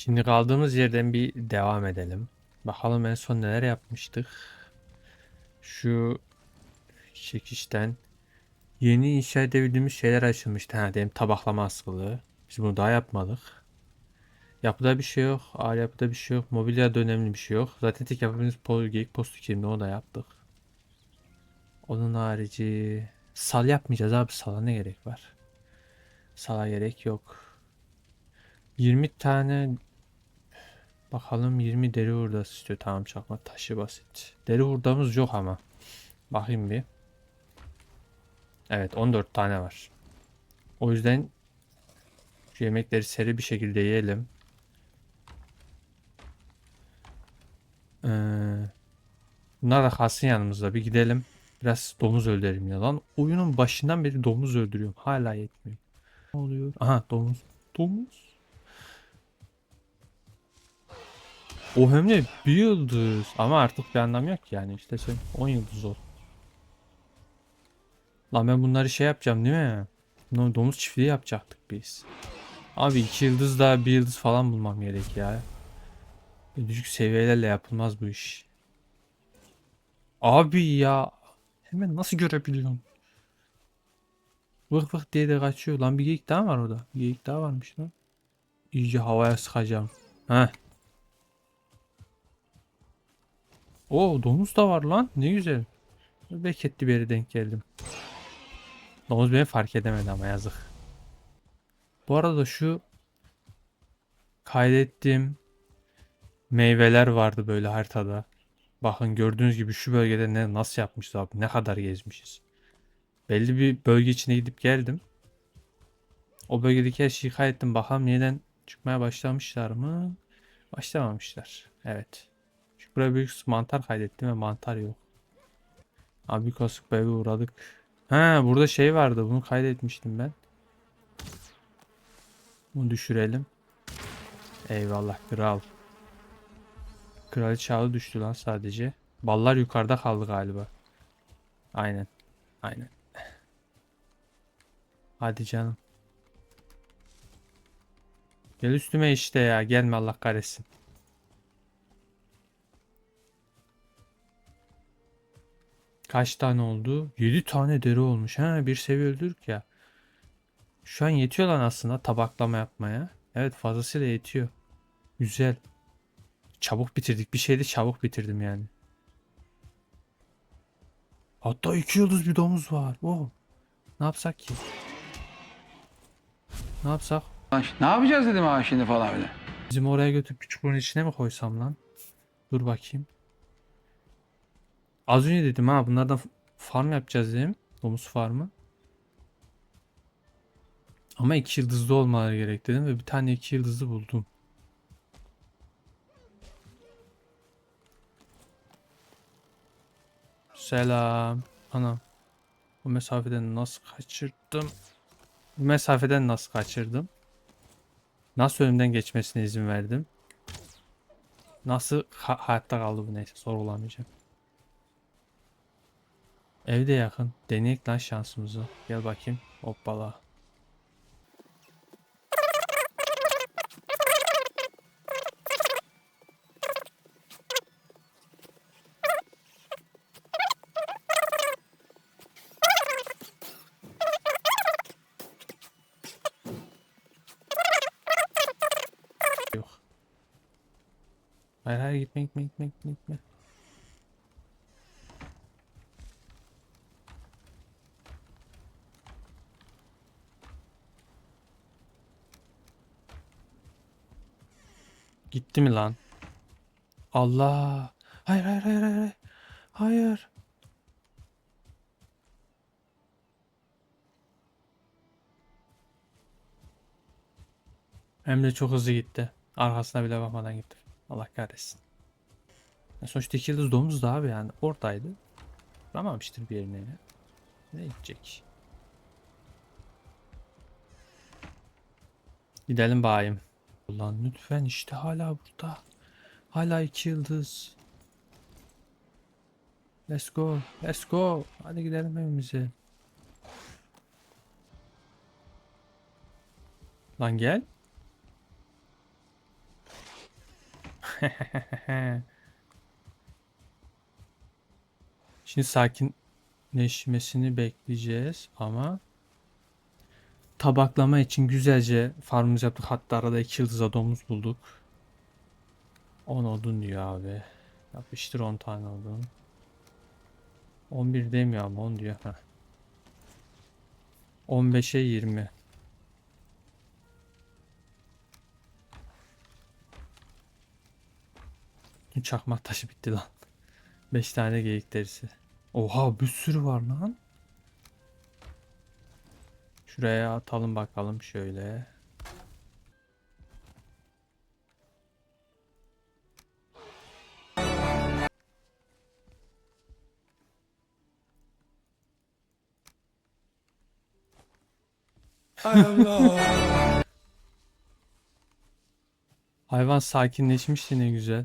Şimdi kaldığımız yerden bir devam edelim. Bakalım en son neler yapmıştık. Şu çekişten yeni inşa edebildiğimiz şeyler açılmıştı. Ha, diyelim tabaklama askılığı. Biz bunu daha yapmadık. Yapıda bir şey yok. Ağır yapıda bir şey yok. Mobilya önemli bir şey yok. Zaten tek yapabildiğimiz pol, geyik postu kimdi onu da yaptık. Onun harici sal yapmayacağız abi. Sala ne gerek var? Sala gerek yok. 20 tane bakalım 20 deri hurdası istiyor. Tamam çakma taşı basit. Deri hurdamız yok ama. Bakayım bir. Evet 14 tane var. O yüzden şu yemekleri seri bir şekilde yiyelim. Ee, bunlar da kalsın yanımızda. Bir gidelim. Biraz domuz öldürelim ya lan. Oyunun başından beri domuz öldürüyorum. Hala yetmiyor. Ne oluyor? Aha domuz. Domuz. O hem de bir yıldız. Ama artık bir anlam yok yani. İşte sen 10 yıldız ol. Lan ben bunları şey yapacağım değil mi? No, domuz çiftliği yapacaktık biz. Abi 2 yıldız daha 1 yıldız falan bulmam gerek ya. Düşük seviyelerle yapılmaz bu iş. Abi ya. Hemen nasıl görebiliyorum? Vık vık diye de kaçıyor. Lan bir geyik daha var orada. Bir geyik daha varmış lan. İyice havaya sıkacağım. Heh. Oo domuz da var lan. Ne güzel. Beketli bir denk geldim. Domuz beni fark edemedi ama yazık. Bu arada şu kaydettiğim meyveler vardı böyle haritada. Bakın gördüğünüz gibi şu bölgede ne nasıl yapmışız abi ne kadar gezmişiz. Belli bir bölge içine gidip geldim. O bölgedeki her şeyi kaydettim. Bakalım yeniden çıkmaya başlamışlar mı? Başlamamışlar. Evet. Buraya büyük mantar kaydettim ve mantar yok. Abi kasık eve uğradık. Ha burada şey vardı. Bunu kaydetmiştim ben. Bunu düşürelim. Eyvallah kral. Kraliçe düştü lan sadece. Ballar yukarıda kaldı galiba. Aynen. Aynen. Hadi canım. Gel üstüme işte ya. Gelme Allah kahretsin. Kaç tane oldu? 7 tane deri olmuş. Ha bir seviye öldürdük ya. Şu an yetiyor lan aslında tabaklama yapmaya. Evet fazlasıyla yetiyor. Güzel. Çabuk bitirdik. Bir şeyde çabuk bitirdim yani. Hatta iki yıldız bir domuz var. Oh. Ne yapsak ki? Ne yapsak? Lan Ne yapacağız dedim ha şimdi falan öyle. Bizim oraya götürüp küçük bunun içine mi koysam lan? Dur bakayım. Az önce dedim ha bunlardan farm yapacağız dedim. Domuz farmı. Ama iki yıldızlı olmaları gerek dedim ve bir tane iki yıldızlı buldum. Selam. Anam. Bu mesafeden nasıl kaçırdım? Bu mesafeden nasıl kaçırdım? Nasıl önümden geçmesine izin verdim? Nasıl ha- hayatta kaldı bu neyse sorgulamayacağım. Evde yakın. Deneyek lan şansımızı. Gel bakayım. Hoppala. Yok. Hayır hayır gitme gitme gitme gitme gitme. Gitti mi lan? Allah. Hayır hayır hayır hayır. hayır. Hem de çok hızlı gitti. Arkasına bile bakmadan gitti. Allah kahretsin. Ya sonuçta iki yıldız domuz da abi yani oradaydı. Vuramamıştır bir yerine ya. Ne gidecek? Gidelim bayım. Ulan lütfen işte hala burada. Hala iki yıldız. Let's go. Let's go. Hadi gidelim evimize. Lan gel. Şimdi sakinleşmesini bekleyeceğiz ama tabaklama için güzelce farmımızı yaptık. Hatta arada iki yıldıza domuz bulduk. 10 odun diyor abi. Yapıştır 10 tane odun. 11 demiyor ama 10 diyor. Heh. 15'e 20. Bütün Çakmak taşı bitti lan. 5 tane geyik derisi. Oha bir sürü var lan. Şuraya atalım bakalım şöyle. Hayvan sakinleşmişti ne güzel.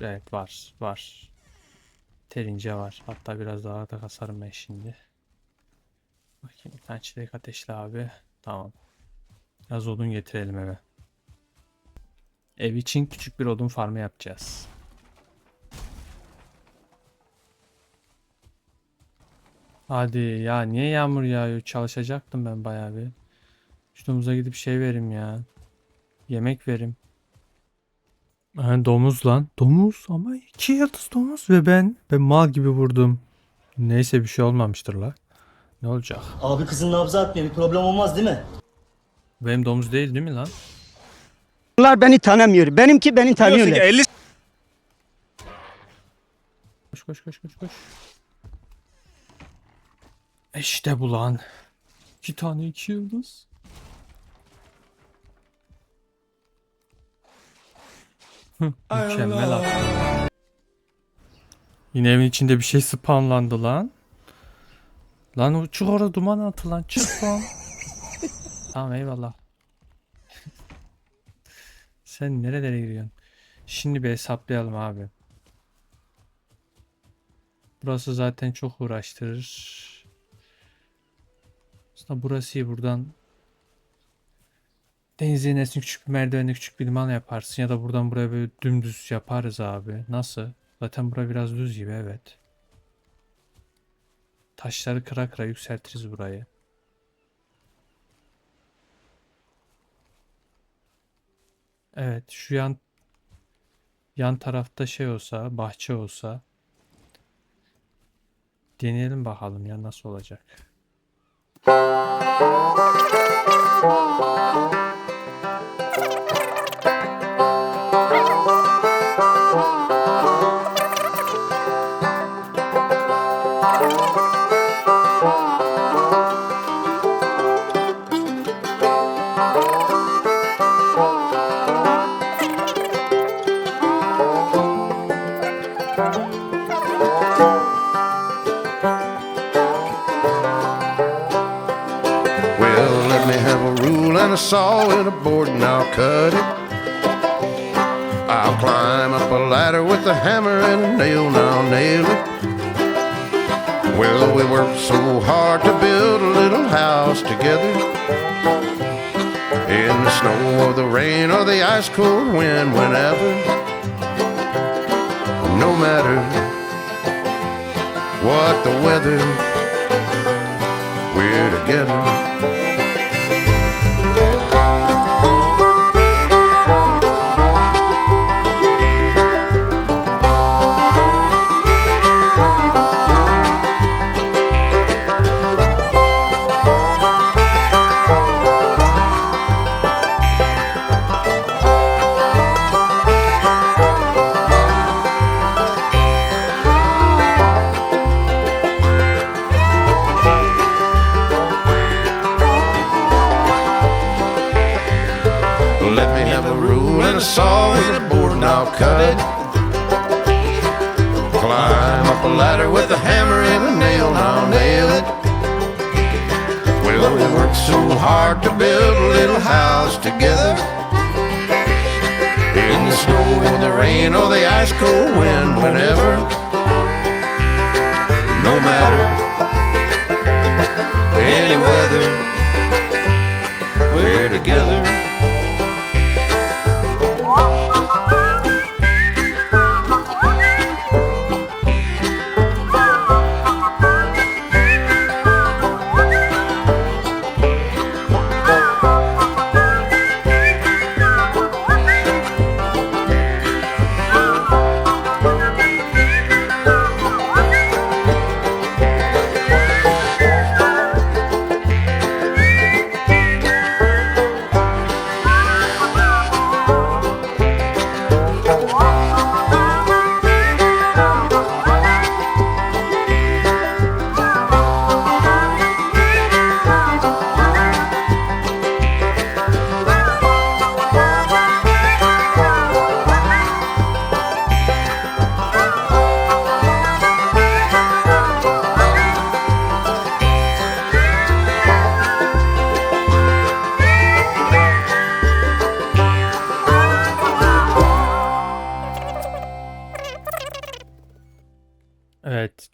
Evet var var. Terince var. Hatta biraz daha da kasarım ben şimdi. Bakayım bir tane çilek ateşli abi. Tamam. Biraz odun getirelim eve. Ev için küçük bir odun farmı yapacağız. Hadi ya niye yağmur yağıyor? Çalışacaktım ben bayağı bir. Şu domuza gidip şey verim ya. Yemek verim. Ha, domuz lan. Domuz ama iki yıldız domuz ve ben ben mal gibi vurdum. Neyse bir şey olmamıştır la. Ne olacak? Abi kızın nabzı atmıyor. Bir problem olmaz değil mi? Benim domuz değil değil mi lan? Bunlar beni tanımıyor. Benimki beni tanıyorlar. 50 Koş koş koş koş koş. İşte bu lan. İki tane iki yıldız. Mükemmel attı. Yine evin içinde bir şey spawnlandı lan. Lan o çık orada duman atı lan çık lan. tamam eyvallah. Sen nerelere giriyorsun? Şimdi bir hesaplayalım abi. Burası zaten çok uğraştırır. Aslında burası iyi buradan denize inersin küçük bir merdivenle küçük bir liman yaparsın ya da buradan buraya böyle dümdüz yaparız abi. Nasıl? Zaten bura biraz düz gibi evet. Taşları kıra kıra yükseltiriz burayı. Evet şu yan yan tarafta şey olsa bahçe olsa Deneyelim bakalım ya nasıl olacak. Rule and a saw and a board and I'll cut it. I'll climb up a ladder with a hammer and a nail and I'll nail it. Well, we worked so hard to build a little house together. In the snow or the rain or the ice cold wind, whenever. No matter what the weather, we're together. Let me have a rule and a saw and a board and I'll cut it. Climb up a ladder with a hammer and a nail and I'll nail it. Well, we worked so hard to build a little house together. In the snow or the rain or the ice cold wind, whenever. No matter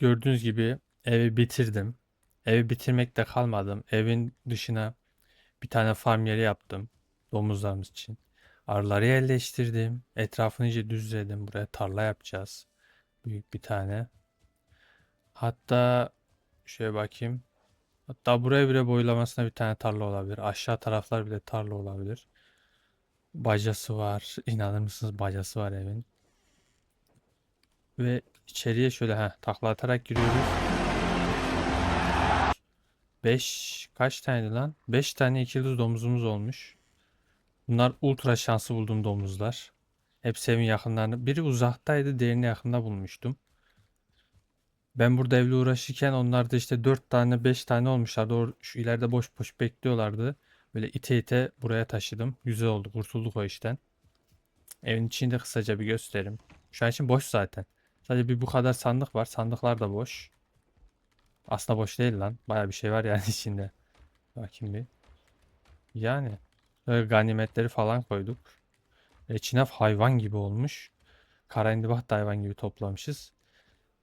gördüğünüz gibi evi bitirdim. Evi bitirmekte kalmadım. Evin dışına bir tane farm yeri yaptım. Domuzlarımız için. Arıları yerleştirdim. Etrafını iyice düzledim. Buraya tarla yapacağız. Büyük bir tane. Hatta şöyle bakayım. Hatta buraya bile boylamasına bir tane tarla olabilir. Aşağı taraflar bile tarla olabilir. Bacası var. İnanır mısınız bacası var evin. Ve içeriye şöyle ha takla atarak giriyoruz. 5 kaç tane lan? 5 tane ikili domuzumuz olmuş. Bunlar ultra şanslı bulduğum domuzlar. Hepsi evin yakınlarında. Biri uzaktaydı, diğerini yakında bulmuştum. Ben burada evle uğraşırken onlar da işte 4 tane 5 tane olmuşlardı. Or şu ileride boş boş bekliyorlardı. Böyle ite ite buraya taşıdım. Güzel oldu. Kurtulduk o işten. Evin içinde kısaca bir göstereyim. Şu an için boş zaten. Sadece bir bu kadar sandık var. Sandıklar da boş. Aslında boş değil lan. Baya bir şey var yani içinde. Bakayım bir. Yani. Böyle ganimetleri falan koyduk. Reçinaf hayvan gibi olmuş. Karayindibah da hayvan gibi toplamışız.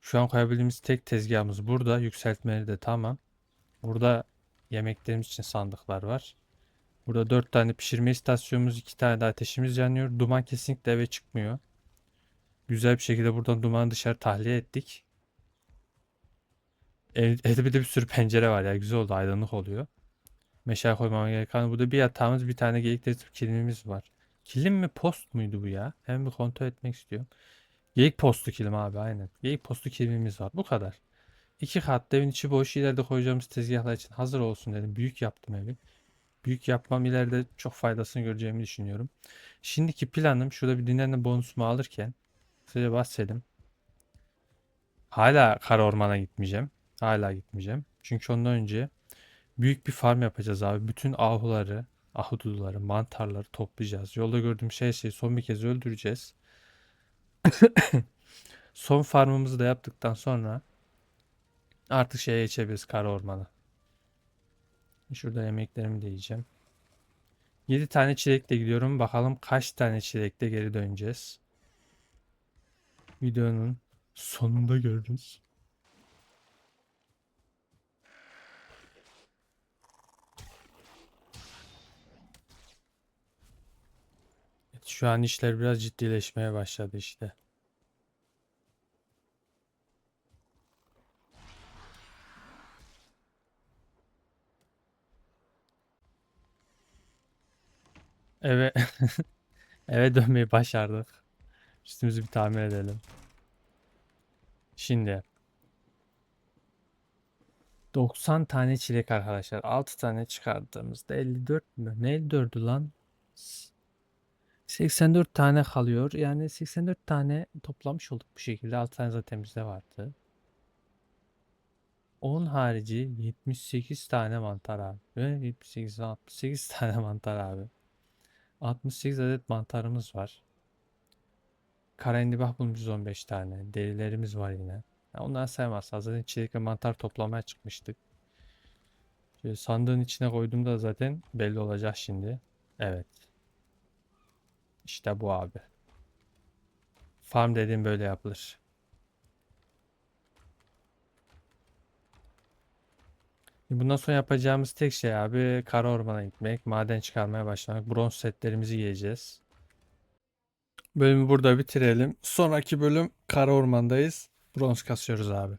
Şu an koyabildiğimiz tek tezgahımız burada. Yükseltmeleri de tamam. Burada yemeklerimiz için sandıklar var. Burada 4 tane pişirme istasyonumuz, 2 tane de ateşimiz yanıyor. Duman kesinlikle eve çıkmıyor. Güzel bir şekilde buradan dumanı dışarı tahliye ettik. Ev- Evde bir de bir sürü pencere var ya. Güzel oldu. Aydınlık oluyor. Meşale koymama gerek kalmadı. Burada bir yatağımız, bir tane geyik de kilimimiz var. Kilim mi post muydu bu ya? Hemen bir kontrol etmek istiyorum. Geyik postu kilim abi aynen. Geyik postu kilimimiz var. Bu kadar. İki katlı evin içi boş. ileride koyacağımız tezgahlar için hazır olsun dedim. Büyük yaptım evi. Büyük yapmam ileride çok faydasını göreceğimi düşünüyorum. Şimdiki planım şurada bir dinlenme bonusumu alırken size bahsedeyim. Hala kara ormana gitmeyeceğim. Hala gitmeyeceğim. Çünkü ondan önce büyük bir farm yapacağız abi. Bütün ahuları, ahududuları, mantarları toplayacağız. Yolda gördüğüm şey şey son bir kez öldüreceğiz. Son farmımızı da yaptıktan sonra artık şeye geçebiliriz kara ormana. Şurada yemeklerimi de yiyeceğim. 7 tane çilekle gidiyorum. Bakalım kaç tane çilekle geri döneceğiz. Videonun sonunda görürüz. Evet, şu an işler biraz ciddileşmeye başladı işte. Eve eve dönmeyi başardık. Üstümüzü bir tamir edelim. Şimdi 90 tane çilek arkadaşlar. 6 tane çıkardığımızda 54 mü? Ne 54'ü lan? 84 tane kalıyor. Yani 84 tane toplamış olduk bu şekilde. 6 tane zaten bizde vardı. 10 harici 78 tane mantar abi. Ve 78 68 tane mantar abi. 68 adet mantarımız var. Karendibah bulmuşuz 15 tane. Derilerimiz var yine. Ya onları saymazsan zaten çelik ve mantar toplamaya çıkmıştık. Şöyle sandığın içine koyduğumda zaten belli olacak şimdi. Evet. İşte bu abi. Farm dediğim böyle yapılır. Bundan sonra yapacağımız tek şey abi kara ormana gitmek, maden çıkarmaya başlamak, bronz setlerimizi giyeceğiz. Bölümü burada bitirelim. Sonraki bölüm kara ormandayız. Bronz kasıyoruz abi.